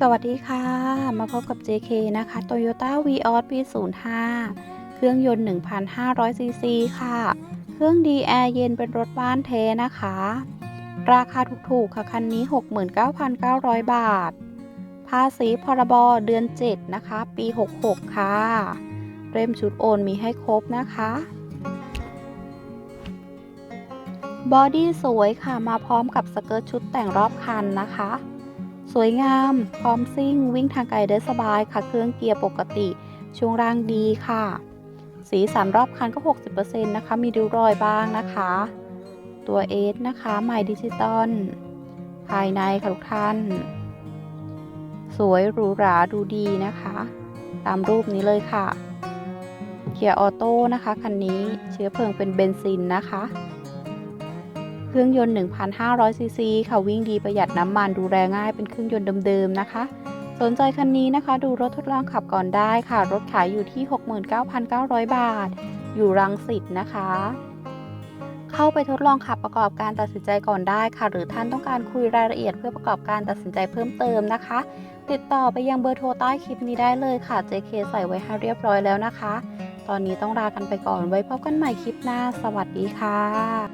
สวัสดีค่ะ มาพบกับ JK นะคะ Toyota Vios ปี 05 เครื่องยนต์ 1,500 ซีซีค่ะ เครื่องดีแอร์เย็นเป็นรถบ้านเทนะคะ ราคาถูกๆ ค่ะ คันนี้ 69,900 บาท ภาษีพรบเดือน 7 นะคะ ปี 66 ค่ะ เริ่มชุดโอนมีให้ครบนะคะ บอดี้สวยค่ะ มาพร้อมกับสเกิร์ตชุดแต่งรอบคันนะคะ สวยงาม พร้อมซิ่ง วิ่งทางไกลได้สบายค่ะ เครื่องเกียร์ปกติ ช่วงล่างดีค่ะ สีสันรอบคันก็ 60%นะคะ มีริ้วรอยบ้างนะคะ ตัวเอสนะคะใหม่ดิจิตอล ภายในค่ะทุกท่าน สวยหรูหราดูดีนะคะ ตามรูปนี้เลยค่ะ เกียร์ออโต้นะคะ คันนี้เชื้อเพลิงเป็นเบนซินนะคะ เครื่องยนต์ 1,500 ซีซีค่ะวิ่งดีประหยัดน้ำมันดูแลง่ายเป็นเครื่องยนต์เดิมๆนะคะ สนใจคันนี้นะคะ ดูรถทดลองขับก่อนได้ค่ะ รถขายอยู่ที่ 69,900 บาท อยู่รังสิตนะคะ เข้าไปทดลองขับประกอบการตัดสินใจก่อนได้ค่ะ หรือท่านต้องการคุยรายละเอียดเพื่อประกอบการตัดสินใจเพิ่มเติมนะคะ ติดต่อไปยังเบอร์โทรใต้คลิปนี้ได้เลยค่ะ JK ใส่ไว้ให้เรียบร้อยแล้วนะคะ ตอนนี้ต้องลากันไปก่อนไว้พบกันใหม่คลิปหน้า สวัสดีค่ะ